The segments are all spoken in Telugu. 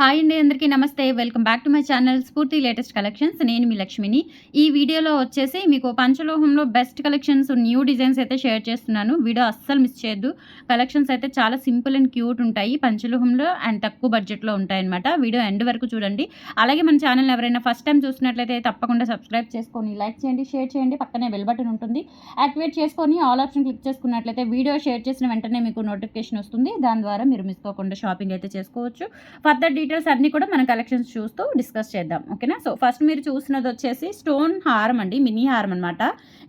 హాయ్ అండి అందరికీ నమస్తే. Welcome back to my channel Spoorthi latest collections. నేను మీ లక్ష్మిని. ఈ వీడియోలో వచ్చేసి మీకు పంచలోహంలో బెస్ట్ కలెక్షన్స్ న్యూ డిజైన్స్ అయితే షేర్ చేస్తున్నాను. వీడియో అస్సలు మిస్ చేయొద్దు. కలెక్షన్స్ అయితే చాలా సింపుల్ అండ్ క్యూట్ ఉంటాయి. పంచలోహంలో అండ్ తక్కువ బడ్జెట్లో ఉంటాయన్నమాట. వీడియో ఎండ్ వరకు చూడండి. అలాగే మన ఛానల్ ఎవరైనా ఫస్ట్ టైం చూసినట్లయితే తప్పకుండా సబ్స్క్రైబ్ చేసుకొని లైక్ చేయండి షేర్ చేయండి. పక్కనే బెల్ బటన్ ఉంటుంది. యాక్టివేట్ చేసుకొని ఆల్ ఆప్షన్ క్లిక్ చేసుకున్నట్లయితే వీడియో షేర్ చేసిన వెంటనే మీకు నోటిఫికేషన్ వస్తుంది. దాని ద్వారా మీరు మిస్ కాకుండా షాపింగ్ అయితే చేసుకోవచ్చు. ఫర్దర్ డీటెయిల్స్ అన్నీ కూడా మనం కలెక్షన్స్ చూస్తూ డిస్కస్ చేద్దాం ఓకేనా? సో ఫస్ట్ మీరు చూసినది వచ్చేసి స్టోన్ హారం అండి మినీ హారం అనమాట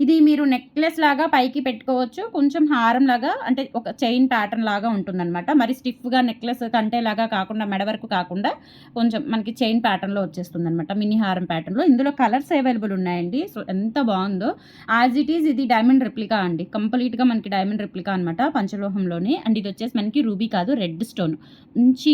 ఇది మీరు నెక్లెస్ లాగా పైకి పెట్టుకోవచ్చు కొంచెం హారం లాగా అంటే ఒక చైన్ ప్యాటర్న్ లాగా ఉంటుందన్నమాట. మరి స్టిఫ్గా నెక్లెస్ కంటే లాగా కాకుండా మెడ వరకు కాకుండా కొంచెం మనకి చైన్ ప్యాటర్న్లో వచ్చేస్తుంది అనమాట మినీ హారం ప్యాటర్న్లో. ఇందులో కలర్స్ అవైలబుల్ ఉన్నాయండి సో ఎంత బాగుందో. యాజ్ ఇట్ ఈజ్ ఇది డైమండ్ రిప్లికా అండి కంప్లీట్గా మనకి డైమండ్ రిప్లికా అనమాట పంచలోహంలోనే. అండ్ ఇది వచ్చేసి మనకి రూబీ కాదు రెడ్ స్టోన్. మంచి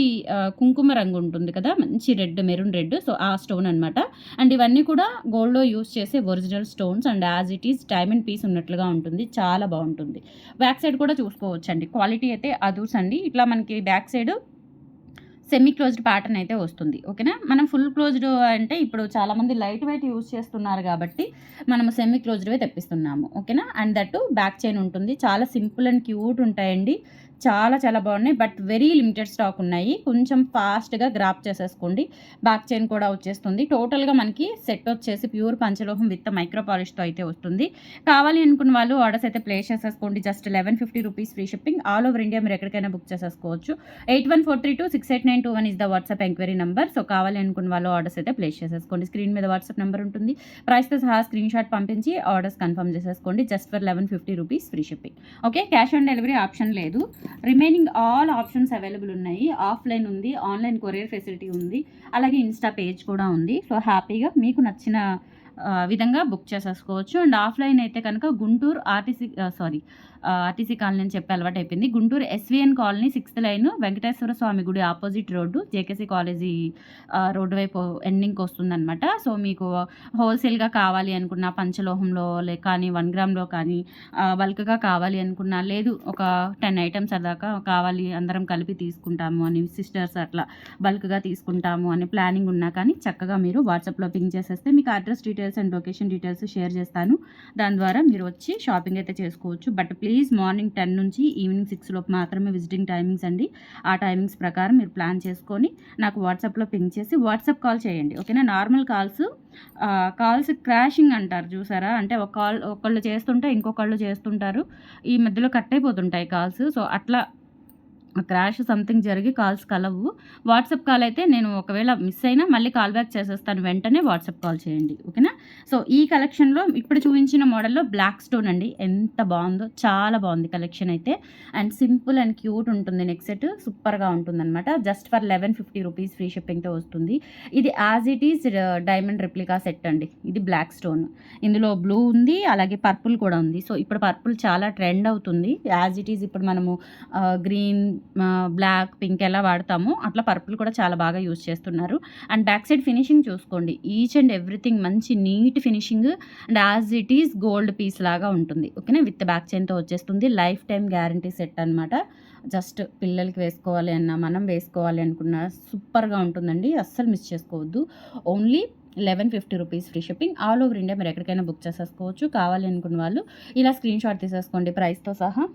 కుంకుమ రంగు ఉంటుంది కదా మంచి రెడ్ మెరూన్ రెడ్ సో ఆ స్టోన్ అనమాట అండ్ ఇవన్నీ కూడా గోల్డ్లో యూస్ చేసే original stones and as it is diamond piece ఉన్నట్లుగా ఉంటుంది. చాలా బాగుంటుంది. బ్యాక్ సైడ్ కూడా చూసుకోవచ్చు అండి క్వాలిటీ అయితే అదూస్ అండి ఇట్లా మనకి back side semi closed pattern అయితే వస్తుంది. ఓకేనా? మనం ఫుల్ క్లోజ్డ్ అంటే ఇప్పుడు చాలామంది లైట్ వెయిట్ యూస్ చేస్తున్నారు కాబట్టి మనం సెమీ క్లోజ్డ్వే తెప్పిస్తున్నాము. ఓకేనా? అండ్ దట్టు బ్యాక్ చైన్ ఉంటుంది. చాలా సింపుల్ అండ్ క్యూట్ ఉంటాయండి. చాలా చాలా బాగున్నాయి. బట్ వెరీ లిమిటెడ్ స్టాక్ ఉన్నాయి. కొంచెం ఫాస్ట్గా గ్రాప్ చేసేసుకోండి. బ్యాక్ చైన్ కూడా వచ్చేస్తుంది. టోటల్గా మనకి సెట్ వచ్చేసి ప్యూర్ పంచలోహం విత్ మైక్రో పాలిష్తో అయితే వస్తుంది. కావాలి అనుకున్న వాళ్ళు ఆర్డర్స్ అయితే ప్లేస్ చేసేసుకోండి. Just eleven fifty rupees free shipping. All over India మీరు ఎక్కడికైనా బుక్ చేసేసుకోవచ్చు. Eight one four three two six eight nine two one is the WhatsApp enquiry number. So కావాలి అనుకున్న వాళ్ళు ఆర్డర్స్ అయితే ప్లేస్ చేసేసుకోండి. స్క్రీన్ మీద వాట్సాప్ నెంబర్ ఉంటుంది. ప్రైస్తో సహా స్క్రీన్ షాట్ పంపించి ఆర్డర్స్ కన్ఫర్మ్ చేసేసుకోండి. Just for eleven fifty rupees free shipping. Okay? Cash on delivery option లేదు. రిమైనింగ్ ఆల్ ఆప్షన్స్ అవైలబుల్ ఉన్నాయి. ఆఫ్లైన్ ఉంది ఆన్లైన్ కొరియర్ ఫెసిలిటీ ఉంది. అలాగే ఇన్స్టా పేజ్ కూడా ఉంది. సో హ్యాపీగా మీకు నచ్చిన విధంగా బుక్ చేసేసుకోవచ్చు. అండ్ ఆఫ్లైన్ అయితే కనుక Guntur RTC sorry RTC colony అని చెప్పి అలవాటు అయిపోయింది. Guntur SVN colony sixth line Venkateswara Swamy గుడి opposite road JKC college road వైపు ఎండింగ్కి వస్తుందన్నమాట. సో మీకు హోల్సేల్గా కావాలి అనుకున్న పంచలోహంలో లే కానీ వన్ గ్రామ్లో కానీ బల్క్గా కావాలి అనుకున్నా లేదు ఒక టెన్ ఐటమ్స్ దాకా కావాలి అందరం కలిపి తీసుకుంటాము అని సిస్టర్స్ అట్లా బల్క్గా తీసుకుంటాము అని ప్లానింగ్ ఉన్నా కానీ చక్కగా మీరు వాట్సాప్లో పింక్ చేసేస్తే మీకు address details and location details share చేస్తాను. దాని ద్వారా మీరు వచ్చి షాపింగ్ అయితే చేసుకోవచ్చు. బట్ ప్లీజ్ మార్నింగ్ టెన్ నుంచి ఈవినింగ్ సిక్స్ లోపు మాత్రమే విజిటింగ్ టైమింగ్స్ అండి. ఆ టైమింగ్స్ ప్రకారం మీరు ప్లాన్ చేసుకొని నాకు వాట్సాప్లో పింక్ చేసి వాట్సాప్ కాల్ చేయండి. ఓకేనా నార్మల్ కాల్స్ కాల్స్ క్రాషింగ్ అంటారు చూసారా? అంటే ఒక కాల్ ఒకళ్ళు చేస్తుంటే ఇంకొకళ్ళు చేస్తుంటారు. ఈ మధ్యలో కట్ అయిపోతుంటాయి కాల్స్ సో అట్లా క్రాష్ సంథింగ్ జరిగి కాల్స్ కలవు. వాట్సాప్ కాల్ అయితే నేను ఒకవేళ మిస్ అయినా మళ్ళీ కాల్ బ్యాక్ చేసేస్తాను. వెంటనే వాట్సాప్ కాల్ చేయండి. ఓకేనా? సో ఈ కలెక్షన్లో ఇప్పుడు చూపించిన మోడల్లో బ్లాక్ స్టోన్ అండి. ఎంత బాగుందో చాలా బాగుంది కలెక్షన్ అయితే. అండ్ సింపుల్ అండ్ క్యూట్ ఉంటుంది నెక్స్ట్ సెట్ సూపర్గా ఉంటుందన్నమాట. Just for eleven fifty rupees free షిప్పింగ్తో వస్తుంది. ఇది as it is diamond replica set అండి. ఇది బ్లాక్ స్టోన్ ఇందులో బ్లూ ఉంది అలాగే పర్పుల్ కూడా ఉంది. సో ఇప్పుడు పర్పుల్ చాలా ట్రెండ్ అవుతుంది. యాజ్ ఇట్ ఈస్ ఇప్పుడు మనము uh, గ్రీన్ బ్లాక్ పింక్ ఎలా వాడతామో అట్లా పర్పుల్ కూడా చాలా బాగా యూస్ చేస్తున్నారు. అండ్ బ్యాక్ సైడ్ ఫినిషింగ్ చూసుకోండి. ఈచ్ అండ్ ఎవ్రీథింగ్ మంచి neat finishing and as it is gold piece లాగా ఉంటుంది. ఓకేనా? విత్ బ్యాక్ చైన్తో వచ్చేస్తుంది. లైఫ్ టైం గ్యారంటీ సెట్ అనమాట జస్ట్ పిల్లలకి వేసుకోవాలి అన్న మనం వేసుకోవాలి అనుకున్న సూపర్గా ఉంటుందండి. అస్సలు మిస్ చేసుకోవద్దు. Only eleven fifty rupees free shipping. All over India మీరు ఎక్కడికైనా బుక్ చేసేసుకోవచ్చు. కావాలి అనుకున్న వాళ్ళు ఇలా స్క్రీన్ షాట్ తీసేసుకోండి. ప్రైస్తో సహా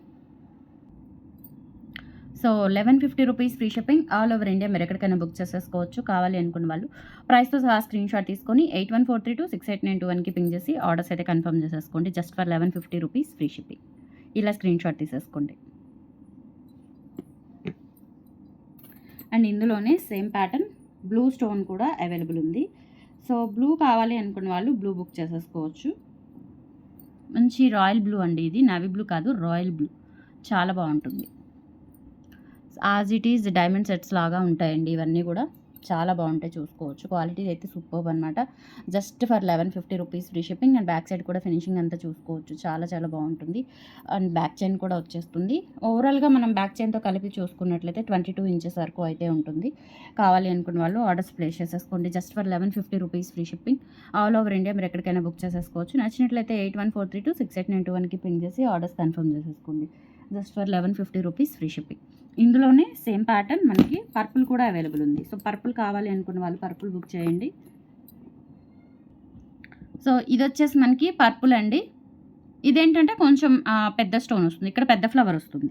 so eleven fifty rupees free shipping all over India మీరు ఎక్కడికైనా బుక్ చేసేసుకోవచ్చు కావాలి అనుకున్న వాళ్ళు. ప్రైస్తో సహా స్క్రీన్ షాట్ తీసుకొని eight one four three two six eight nine two వన్కి పింక్ చేసి ఆర్డర్స్ అయితే కన్ఫర్మ్ చేసేసుకోండి. Just for eleven fifty rupees free shipping. ఇలా స్క్రీన్ షాట్ తీసేసుకోండి. అండ్ ఇందులోనే సేమ్ ప్యాటర్న్ బ్లూ స్టోన్ కూడా అవైలబుల్ ఉంది. సో బ్లూ కావాలి అనుకున్న వాళ్ళు బ్లూ బుక్ చేసేసుకోవచ్చు. మంచి రాయల్ బ్లూ అండి ఇది. నవీ బ్లూ కాదు రాయల్ బ్లూ. చాలా బాగుంటుంది. As it is diamond sets లాగా ఉంటాయండి. ఇవన్నీ కూడా చాలా బాగుంటాయి చూసుకోవచ్చు. క్వాలిటీ అయితే సూపర్ అనమాట just for eleven fifty rupees free shipping and back side కూడా ఫినిషింగ్ అంతా చూసుకోవచ్చు. చాలా చాలా బాగుంటుంది. అండ్ బ్యాక్ చైన్ కూడా వచ్చేస్తుంది. ఓవరాల్గా మనం బ్యాక్ చైన్తో కలిపి చూసుకున్నట్లయితే ట్వంటీ టూ ఇంచెస్ వరకు అయితే ఉంటుంది. కావాలి అనుకున్న వాళ్ళు ఆర్డర్స్ ప్లేస్ చేసేసుకోండి. Just for eleven fifty rupees free shipping all over India మీరు ఎక్కడికైనా బుక్ చేసేసుకోవచ్చు. నచ్చినట్లయితే eight one four three two six eight nine two వన్కి పింక్ చేసి ఆర్డర్స్ కన్ఫర్మ్ చేసేసుకోండి. Just for eleven fifty rupees free shipping. ఇందులోనే సేమ్ ప్యాటర్న్ మనకి పర్పుల్ కూడా అవైలబుల్ ఉంది. సో పర్పుల్ కావాలి అనుకున్న వాళ్ళు పర్పుల్ బుక్ చేయండి. సో ఇది వచ్చేసి మనకి పర్పుల్ అండి. ఇదేంటంటే కొంచెం పెద్ద స్టోన్ వస్తుంది. ఇక్కడ పెద్ద ఫ్లవర్ వస్తుంది.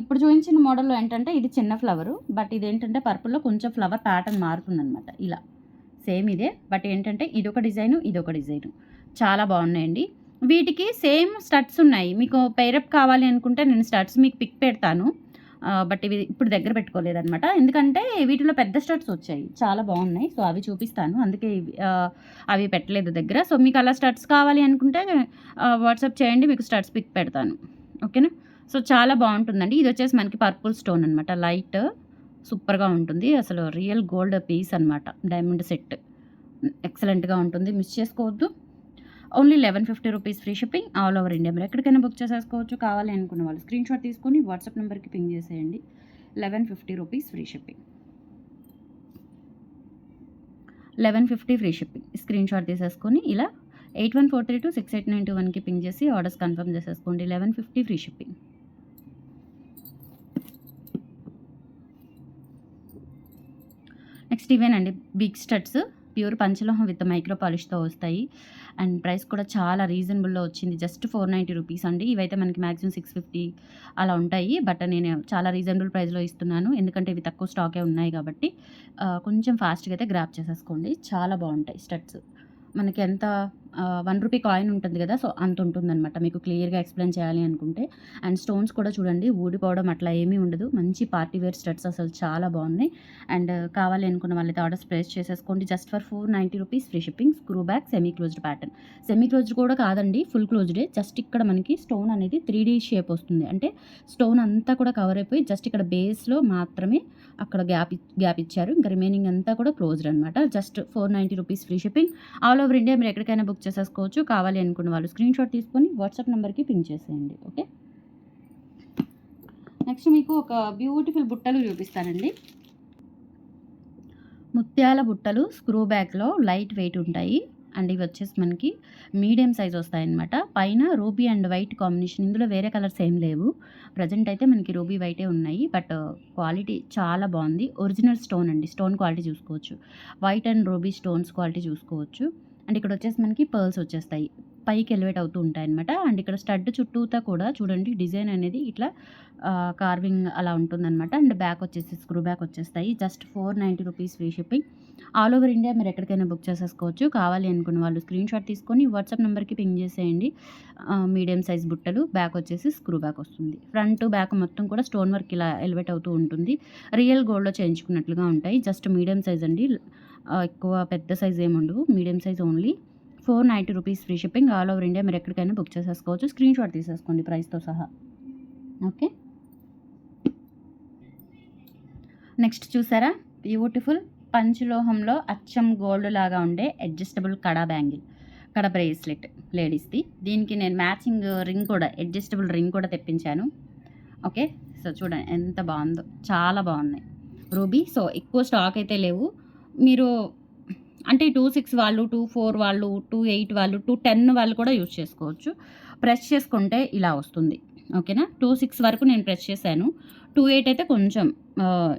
ఇప్పుడు చూపించిన మోడల్లో ఏంటంటే ఇది చిన్న ఫ్లవర్. బట్ ఇదేంటంటే పర్పుల్లో కొంచెం ఫ్లవర్ ప్యాటర్న్ మారుతుందనమాట ఇలా. సేమ్ ఇదే. బట్ ఏంటంటే ఇదొక డిజైను ఇదొక డిజైను. చాలా బాగున్నాయండి. వీటికి సేమ్ స్టడ్స్ ఉన్నాయి. మీకు పేరప్ కావాలి అనుకుంటే నేను స్టడ్స్ మీకు పిక్ పెడతాను. బట్ ఇవి ఇప్పుడు దగ్గర పెట్టుకోలేదనమాట ఎందుకంటే వీటిలో పెద్ద స్టడ్స్ వచ్చాయి. చాలా బాగున్నాయి. సో అవి చూపిస్తాను. అందుకే అవి పెట్టలేదు దగ్గర. సో మీకు అలా స్టడ్స్ కావాలి అనుకుంటే వాట్సాప్ చేయండి. మీకు స్టడ్స్ పిక్ పెడతాను. ఓకేనా? సో చాలా బాగుంటుందండి. ఇది వచ్చేసి మనకి పర్పుల్ స్టోన్ అనమాట లైట్ సూపర్గా ఉంటుంది. అసలు రియల్ గోల్డ్ పీస్ అనమాట డైమండ్ సెట్ ఎక్సలెంట్గా ఉంటుంది. మిస్ చేసుకోవద్దు. Only eleven fifty rupees free shipping all over India. మీరు ఎక్కడికైనా బుక్ చేసేసుకోవచ్చు కావాలి అనుకున్న వాళ్ళు స్క్రీన్ షాట్ తీసుకొని వాట్సాప్ నెంబర్కి పింగ్ చేసేయండి. Eleven fifty rupees free shipping. Eleven fifty free shipping. Screen shot తీసేసుకొని ఇలా eight one four three two six eight nine two వన్కి పింగ్ చేసి ఆర్డర్స్ కన్ఫర్మ్ చేసేసుకోండి. Eleven fifty free shipping. Next ఇవేనండి. Big studs pure panchaloham with micro పాలిష్తో వస్తాయి. అండ్ ప్రైస్ కూడా చాలా రీజనబుల్లో వచ్చింది. జస్ట్ ఫోర్ నైంటీ రూపీస్ అండి. ఇవైతే మనకి మ్యాక్సిమం సిక్స్ ఫిఫ్టీ అలా ఉంటాయి. బట్ నేను చాలా రీజనబుల్ ప్రైస్లో ఇస్తున్నాను. ఎందుకంటే ఇవి తక్కువ స్టాకే ఉన్నాయి కాబట్టి కొంచెం ఫాస్ట్గా అయితే గ్రాప్ చేసేసుకోండి. చాలా బాగుంటాయి స్టడ్స్. మనకి ఎంత వన్ రూపీ కాయిన్ ఉంటుంది కదా సో అంత ఉంటుందన్నమాట. మీకు క్లియర్గా ఎక్స్ప్లెయిన్ చేయాలి అనుకుంటే. అండ్ స్టోన్స్ కూడా చూడండి ఊడిపోవడం అట్లా ఏమీ ఉండదు. మంచి పార్టీ వేర్ స్టడ్స్ అసలు చాలా బాగున్నాయి. అండ్ uh, కావాలి అనుకున్న వాళ్ళైతే ఆర్డర్స్ ప్లేస్ చేసేసుకోండి. Just for four ninety rupees free shipping screw back semi closed pattern semi closed కూడా కాదండి ఫుల్ క్లోజ్డే జస్ట్ ఇక్కడ మనకి స్టోన్ అనేది త్రీ డీ షేప్ వస్తుంది. అంటే స్టోన్ అంతా కూడా కవర్ అయిపోయి జస్ట్ ఇక్కడ బేస్లో మాత్రమే అక్కడ గ్యాప్ గ్యాప్ ఇచ్చారు. ఇంకా రిమైనింగ్ అంతా కూడా క్లోజ్డ్ అనమాట just four ninety rupees free shipping all over India మీరు ఎక్కడికైనా బుక్ చేసేసుకోవచ్చు. కావాలి అనుకున్న వాళ్ళు స్క్రీన్ షాట్ తీసుకొని వాట్సాప్ నెంబర్కి పింక్ చేసేయండి. ఓకే? నెక్స్ట్ మీకు ఒక బ్యూటిఫుల్ బుట్టలు చూపిస్తానండి. ముత్యాల బుట్టలు స్క్రూ బ్యాగ్లో లైట్ వెయిట్ ఉంటాయి. అండ్ ఇవి వచ్చేసి మనకి మీడియం సైజ్ వస్తాయన్నమాట. పైన రూబీ అండ్ వైట్ కాంబినేషన్. ఇందులో వేరే కలర్స్ ఏం లేవు. ప్రజెంట్ అయితే మనకి రూబీ వైటే ఉన్నాయి. బట్ క్వాలిటీ చాలా బాగుంది. ఒరిజినల్ స్టోన్ అండి. స్టోన్ క్వాలిటీ చూసుకోవచ్చు. White and ruby stones quality చూసుకోవచ్చు. అండ్ ఇక్కడ వచ్చేసి మనకి పర్ల్స్ వచ్చేస్తాయి. పైకి ఎలివేట్ అవుతూ ఉంటాయి అనమాట అండ్ ఇక్కడ స్టడ్ చుట్టూతా కూడా చూడండి డిజైన్ అనేది ఇట్లా కార్వింగ్ అలా ఉంటుందన్నమాట. అండ్ బ్యాక్ వచ్చేసి స్క్రూ బ్యాక్ వచ్చేస్తాయి. Just four ninety rupees free shipping. All over India మీరు ఎక్కడికైనా బుక్ చేసేసుకోవచ్చు. కావాలి అనుకున్న వాళ్ళు స్క్రీన్ షాట్ తీసుకొని వాట్సాప్ నెంబర్కి పింగ్ చేసేయండి. మీడియం సైజ్ బుట్టలు బ్యాక్ వచ్చేసి స్క్రూ బ్యాక్ వస్తుంది. ఫ్రంట్ బ్యాక్ మొత్తం కూడా స్టోన్ వర్క్ ఇలా ఎలివేట్ అవుతూ ఉంటుంది. రియల్ గోల్డ్లో చేయించుకున్నట్లుగా ఉంటాయి. జస్ట్ మీడియం సైజ్ అండి. ఎక్కువ పెద్ద సైజ్ ఏమి ఉండవు. Medium size only. Four ninety rupees free shipping all over India. మీరు ఎక్కడికైనా బుక్ చేసేసుకోవచ్చు. స్క్రీన్ షాట్ తీసేసుకోండి ప్రైస్తో సహా. ఓకే? నెక్స్ట్ చూసారా? బ్యూటిఫుల్. పంచలోహంలో అచ్చం గోల్డ్ లాగా ఉండే అడ్జస్టబుల్ కడా బ్యాంగిల్. కడ బ్రేస్లెట్ లేడీస్ది. దీనికి నేను మ్యాచింగ్ రింగ్ కూడా అడ్జస్టబుల్ రింగ్ కూడా తెప్పించాను. ఓకే? సో చూడండి ఎంత బాగుందో. చాలా బాగున్నాయి. రూబీ సో ఎక్కువ స్టాక్ అయితే లేవు. మీరు అంటే టూ సిక్స్ వాళ్ళు టూ ఫోర్ వాళ్ళు టూ ఎయిట్ వాళ్ళు టూ టెన్ వాళ్ళు కూడా యూజ్ చేసుకోవచ్చు. ప్రెస్ చేసుకుంటే ఇలా వస్తుంది. ఓకేనా టూ సిక్స్ వరకు నేను ప్రెస్ చేశాను. టూ ఎయిట్ అయితే కొంచెం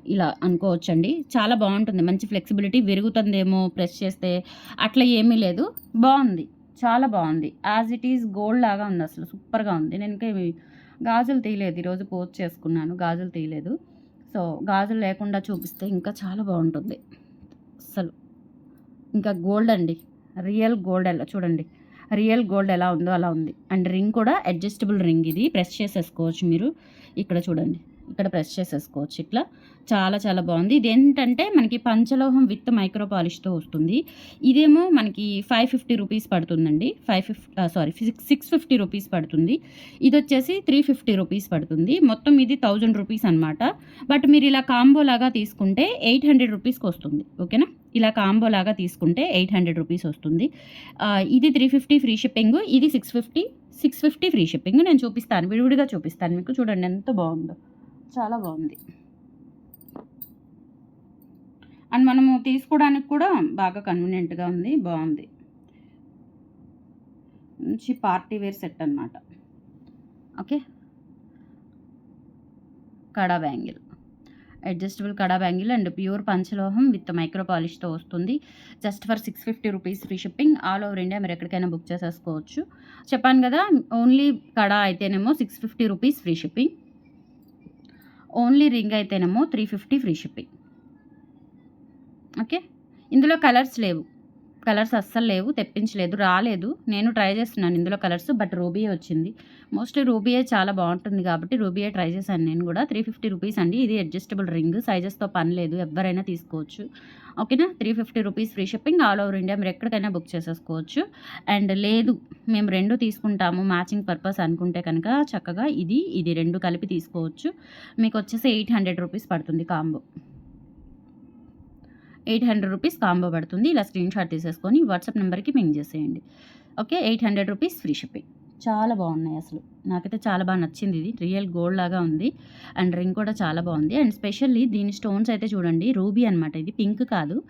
ఇలా అనుకోవచ్చండి. చాలా బాగుంటుంది. మంచి ఫ్లెక్సిబిలిటీ విరుగుతుందేమో ప్రెస్ చేస్తే. అట్లా ఏమీ లేదు. బాగుంది. చాలా బాగుంది. యాజ్ ఇట్ ఈస్ గోల్డ్ లాగా ఉంది అసలు. సూపర్గా ఉంది. నేను ఇంకా గాజులు తీయలేదు. ఈరోజు పోస్ట్ చేసుకున్నాను. గాజులు తీయలేదు. సో గాజులు లేకుండా చూపిస్తే ఇంకా చాలా బాగుంటుంది. అసలు ఇంకా గోల్డ్ అండి. రియల్ గోల్డ్ ఎలా చూడండి. రియల్ గోల్డ్ ఎలా ఉందో అలా ఉంది. అండ్ రింగ్ కూడా అడ్జస్టబుల్ రింగ్ ఇది. ప్రెస్ చేసేసుకోవచ్చు మీరు. ఇక్కడ చూడండి. ఇక్కడ ప్రెస్ చేసేసుకోవచ్చు. ఇట్లా చాలా చాలా బాగుంది. ఇది ఏంటంటే మనకి పంచలోహం విత్ మైక్రో పాలిష్తో వస్తుంది. ఇదేమో మనకి ఫైవ్ ఫిఫ్టీ రూపీస్ పడుతుందండి. Five fifty sorry six six fifty rupees పడుతుంది. ఇది వచ్చేసి త్రీ ఫిఫ్టీ రూపీస్ పడుతుంది. మొత్తం ఇది థౌజండ్ రూపీస్ అనమాట బట్ మీరు ఇలా కాంబో లాగా తీసుకుంటే ఎయిట్ హండ్రెడ్ రూపీస్కి వస్తుంది. ఓకేనా? ఇలా కాంబో లాగా తీసుకుంటే ఎయిట్ హండ్రెడ్ రూపీస్ వస్తుంది. ఇది త్రీ ఫిఫ్టీ ఫ్రీ షిప్పింగ్ ఇది six fifty six fifty free shipping నేను చూపిస్తాను. విడివిడిగా చూపిస్తాను. మీకు చూడండి ఎంత బాగుందో. చాలా బాగుంది. అండ్ మనము తీసుకోవడానికి కూడా బాగా కన్వీనియంట్గా ఉంది బాగుంది. మంచి పార్టీ వేర్ సెట్ అనమాట okay? Kada bangle. Adjustable kada bangle and pure panchaloham with micro పాలిష్తో వస్తుంది. Just for six fifty rupees free shipping. All over India మీరు ఎక్కడికైనా బుక్ చేసేసుకోవచ్చు. చెప్పాను కదా ఓన్లీ కడా అయితేనేమో six fifty rupees free shipping. Only ring అయితేనేమో three fifty free shipping. Okay? ఇందులో కలర్స్ లేవు. కలర్స్ అస్సలు లేవు తెప్పించలేదు రాలేదు. నేను ట్రై చేస్తున్నాను ఇందులో కలర్స్ బట్ రూబీయే వచ్చింది. మోస్ట్లీ రూబీయే చాలా బాగుంటుంది కాబట్టి రూబీయే ట్రై చేశాను నేను కూడా. త్రీ ఫిఫ్టీ రూపీస్ అండి. ఇది అడ్జస్టబుల్ రింగ్ సైజెస్తో పని లేదు ఎవరైనా తీసుకోవచ్చు. ఓకేనా? Three fifty rupees free shipping all over India. మీరు ఎక్కడికైనా బుక్ చేసేసుకోవచ్చు. అండ్ లేదు మేము రెండు తీసుకుంటాము మ్యాచింగ్ పర్పస్ అనుకుంటే కనుక చక్కగా ఇది ఇది రెండు కలిపి తీసుకోవచ్చు. మీకు వచ్చేసి ఎయిట్ హండ్రెడ్ రూపీస్ పడుతుంది combo. Eight hundred rupees combo పడుతుంది. ఇలా స్క్రీన్ షాట్ తీసేసుకొని వాట్సాప్ నెంబర్కి పింగ్ చేసేయండి. Okay? Eight hundred rupees free shipping. చాలా బాగున్నాయి అసలు. నాకైతే చాలా బాగా నచ్చింది ఇది. రియల్ గోల్డ్ లాగా ఉంది. అండ్ రింగ్ కూడా చాలా బాగుంది. అండ్ స్పెషల్లీ దీని స్టోన్స్ అయితే చూడండి. రూబీ అనమాట ఇది. పింక్ కాదు.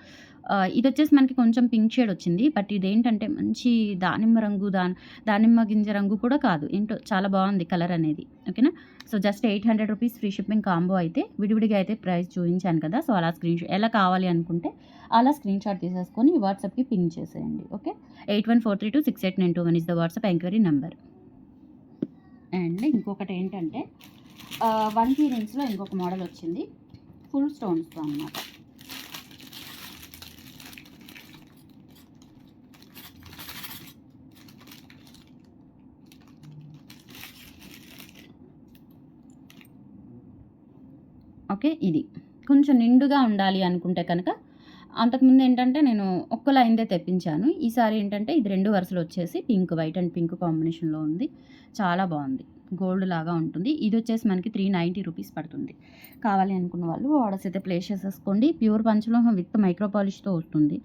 ఇది వచ్చేసి మనకి కొంచెం పింక్ షేడ్ వచ్చింది. బట్ ఇదేంటంటే మంచి దానిమ్మ రంగు దా దానిమ్మ గింజ రంగు కూడా కాదు. ఏంటో చాలా బాగుంది కలర్ అనేది. ఓకేనా? So just eight hundred rupees free shipping combo అయితే విడివిడిగా అయితే ప్రైస్ చూపించాను కదా. సో అలా స్క్రీన్ షాట్ ఎలా కావాలి అనుకుంటే అలా స్క్రీన్ షాట్ తీసేసుకొని వాట్సాప్కి పింగ్ చేసేయండి. Okay? Eight one four three two six eight nine two one is the WhatsApp enquiry number and ఇంకొకటి ఏంటంటే వన్ త్రీ రింగ్స్లో ఇంకొక మోడల్ వచ్చింది. ఫుల్ స్టోన్స్తో అనమాట ఓకే ఇది. కొంచెం నిండుగా ఉండాలి అనుకుంటే కనుక అంతకుముందు ఏంటంటే నేను ఒక్క లైన్దే తెప్పించాను. ఈసారి ఏంటంటే ఇది రెండు వరుసలు వచ్చేసి పింక్ వైట్ అండ్ పింక్ కాంబినేషన్లో ఉంది. చాలా బాగుంది. గోల్డ్ లాగా ఉంటుంది. ఇది వచ్చేసి మనకి త్రీ నైంటీ రూపీస్ పడుతుంది. కావాలి అనుకున్న వాళ్ళు ఆర్డర్స్ అయితే ప్లేస్ చేసేసుకోండి. ప్యూర్ పంచలోహం విత్ మైక్రో పాలిష్తో వస్తుంది.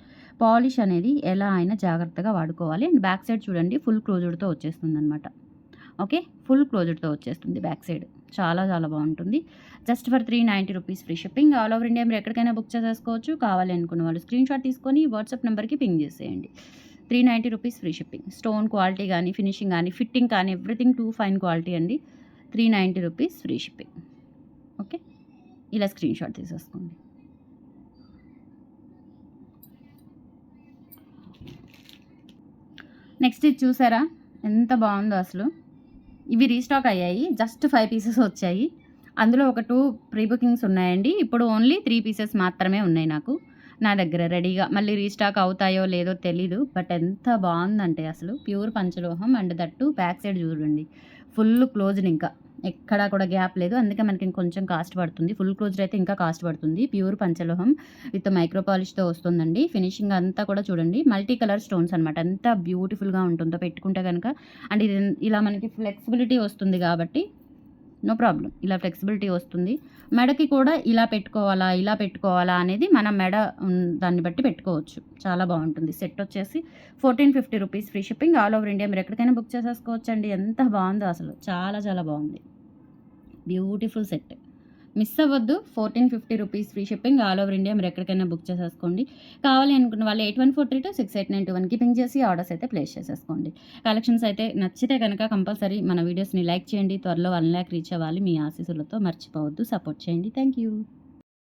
పాలిష్ అనేది ఎలా అయినా జాగ్రత్తగా వాడుకోవాలి. అండ్ బ్యాక్ సైడ్ చూడండి ఫుల్ క్లోజ్డ్తో వచ్చేస్తుంది అనమాట ఓకే ఫుల్ క్లోజ్డ్తో వచ్చేస్తుంది బ్యాక్ సైడ్. చాలా చాలా బాగుంటుంది. Just for three ninety rupees free shipping all over India మీరు ఎక్కడికైనా బుక్ చేసేసుకోవచ్చు. కావాలి అనుకున్న వాళ్ళు స్క్రీన్ షాట్ తీసుకొని వాట్సాప్ నెంబర్కి పింగ్ చేసేయండి. Three ninety rupees free shipping stone quality కానీ ఫినిషింగ్ కానీ ఫిట్టింగ్ కానీ ఎవ్రీథింగ్ టూ ఫైన్ క్వాలిటీ అండి. Three ninety rupees free shipping okay ఇలా స్క్రీన్ షాట్ తీసేసుకోండి. నెక్స్ట్ ఇది చూసారా? ఎంత బాగుందో అసలు. ఇవి రీస్టాక్ అయ్యాయి. జస్ట్ ఫైవ్ పీసెస్ వచ్చాయి. అందులో ఒక టూ ప్రీ బుకింగ్స్ ఉన్నాయండి. ఇప్పుడు ఓన్లీ త్రీ పీసెస్ మాత్రమే ఉన్నాయి నాకు. నా దగ్గర రెడీగా మళ్ళీ రీస్టాక్ అవుతాయో లేదో తెలీదు బట్ ఎంత బాగుందంటే అసలు pure panchaloham and that back side చూడండి. ఫుల్ క్లోజ్డ్ ఇంకా. ఎక్కడా కూడా గ్యాప్ లేదు. అందుకే మనకి ఇంకొంచెం కాస్ట్ పడుతుంది. ఫుల్ క్లోజ్డ్ అయితే ఇంకా కాస్ట్ పడుతుంది. ప్యూర్ పంచలోహం విత్ మైక్రో పాలిష్తో వస్తుందండి. ఫినిషింగ్ అంతా కూడా చూడండి. మల్టీ కలర్ స్టోన్స్ అనమాట ఎంత బ్యూటిఫుల్గా ఉంటుందో పెట్టుకుంటే కనుక అండ్ ఇది ఇలా మనకి ఫ్లెక్సిబిలిటీ వస్తుంది కాబట్టి నో ప్రాబ్లం. ఇలా ఫ్లెక్సిబిలిటీ వస్తుంది. మెడకి కూడా ఇలా పెట్టుకోవాలా ఇలా పెట్టుకోవాలా అనేది మన మెడ దాన్ని బట్టి పెట్టుకోవచ్చు. చాలా బాగుంటుంది. సెట్ వచ్చేసి fourteen fifty rupees free shipping all over India. మీరు ఎక్కడికైనా బుక్ చేసేసుకోవచ్చండి. ఎంత బాగుందో అసలు. చాలా చాలా బాగుంది. Beautiful set. మిస్ అవ్వద్దు. Fourteen fifty rupees free shipping all over India మీరు ఎక్కడికైనా బుక్ చేసేసుకోండి. కావాలి అనుకున్న వాళ్ళు eight one four three two six eight nine two వన్కి పింక్ చేసి ఆర్డర్స్ అయితే ప్లేస్ చేసేసుకోండి. కలెక్షన్స్ అయితే నచ్చితే కనుక కంపల్సరీ మన వీడియోస్ని లైక్ చేయండి. త్వరలో వన్ ల్యాక్ రీచ్ అవ్వాలి. మీ ఆశీస్సులతో మర్చిపోవద్దు. సపోర్ట్ చేయండి. Thank you.